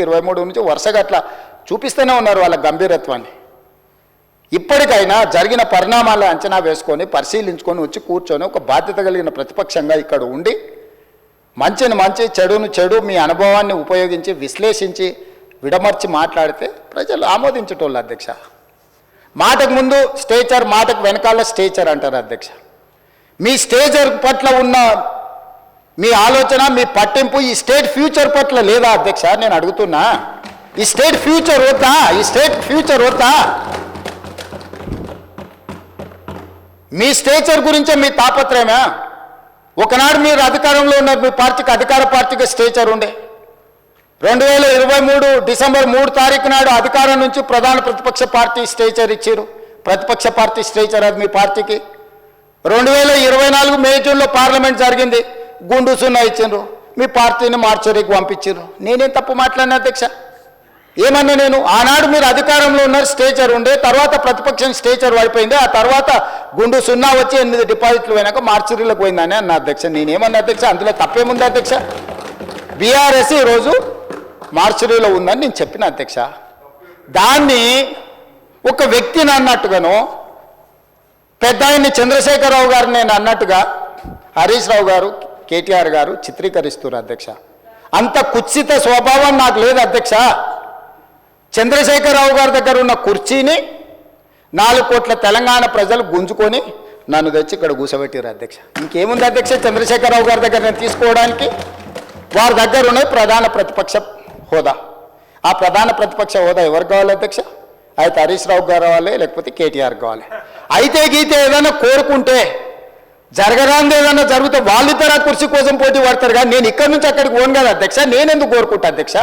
ఇరవై మూడు నుంచి వరుసగా అట్లా చూపిస్తూనే ఉన్నారు వాళ్ళ గంభీరత్వాన్ని. ఇప్పటికైనా జరిగిన పరిణామాల అంచనా వేసుకొని పరిశీలించుకొని వచ్చి కూర్చొని ఒక బాధ్యత కలిగిన ప్రతిపక్షంగా ఇక్కడ ఉండి మంచిని మంచి చెడును చెడు మీ అనుభవాన్ని ఉపయోగించి విశ్లేషించి విడమర్చి మాట్లాడితే ప్రజలు ఆమోదించటోళ్ళు అధ్యక్ష. మాటకు ముందు స్టేచర్ మాటకు వెనకాల స్టేచర్ అంటారు అధ్యక్ష. మీ స్టేచర్ పట్ల ఉన్న మీ ఆలోచన మీ పట్టింపు ఈ స్టేట్ ఫ్యూచర్ పట్ల లేదా అధ్యక్ష? నేను అడుగుతున్నా. ఈ స్టేట్ ఫ్యూచర్ వద్దా? ఈ స్టేట్ ఫ్యూచర్ వద్దా? మీ స్టేచర్ గురించే మీ తాపత్రయమా? ఒకనాడు మీరు అధికారంలో ఉన్నారు మీ పార్టీకి అధికార పార్టీకి స్టేచర్ ఉండే. రెండు వేల ఇరవై మూడు డిసెంబర్ మూడు తారీఖు నాడు అధికారం నుంచి ప్రధాన ప్రతిపక్ష పార్టీ స్టేచర్ ఇచ్చారు. ప్రతిపక్ష పార్టీ స్టేచర్ అది మీ పార్టీకి. రెండు వేల ఇరవై నాలుగు మే జూన్లో పార్లమెంట్ జరిగింది. గుండు సున్నా ఇచ్చిండ్రు. మీ పార్టీని మార్చరీకి పంపించారు నేనేం తప్పు మాట్లాడిన అధ్యక్ష? ఏమన్నా నేను? ఆనాడు మీరు అధికారంలో ఉన్నారు స్టేచర్ ఉండే తర్వాత ప్రతిపక్షం స్టేచర్ పడిపోయింది ఆ తర్వాత గుండు సున్నా వచ్చి ఎనిమిది డిపాజిట్లు పోయినాక మార్చరీలకు పోయిందని అన్న అధ్యక్ష. నేనేమన్నా అధ్యక్ష? అందులో తప్పేముంది అధ్యక్ష? బీఆర్ఎస్ ఈరోజు మార్చరీలో ఉందని నేను చెప్పిన అధ్యక్ష. దాన్ని ఒక వ్యక్తిని అన్నట్టుగాను పెద్ద ఆయన్ని చంద్రశేఖరరావు గారు నేను అన్నట్టుగా హరీష్ రావు గారు కేటీఆర్ గారు చిత్రీకరిస్తున్నారు అధ్యక్ష. అంత కుత్సిత స్వభావం నాకు లేదు అధ్యక్ష. చంద్రశేఖరరావు గారి దగ్గర ఉన్న కుర్చీని నాలుగు కోట్ల తెలంగాణ ప్రజలు గుంజుకొని నన్ను తెచ్చి ఇక్కడ కూసబెట్టారు అధ్యక్ష. ఇంకేముంది అధ్యక్ష చంద్రశేఖరరావు గారి దగ్గర నేను తీసుకోవడానికి? వారి దగ్గర ఉన్నది ప్రధాన ప్రతిపక్ష హోదా. ఆ ప్రధాన ప్రతిపక్ష హోదా ఎవరు కావాలి అధ్యక్ష? అయితే హరీష్ రావు గారు కావాలి లేకపోతే కేటీఆర్ కావాలి అయితే గీతే ఏదైనా కోరుకుంటే జరగరాంది ఏదైనా జరిగితే వాళ్ళిద్దరు ఆ కుర్చీ కోసం పోటీ పడతారు కానీ నేను ఇక్కడి నుంచి అక్కడికి పోను కదా అధ్యక్ష. నేనెందుకు కోరుకుంటా అధ్యక్ష?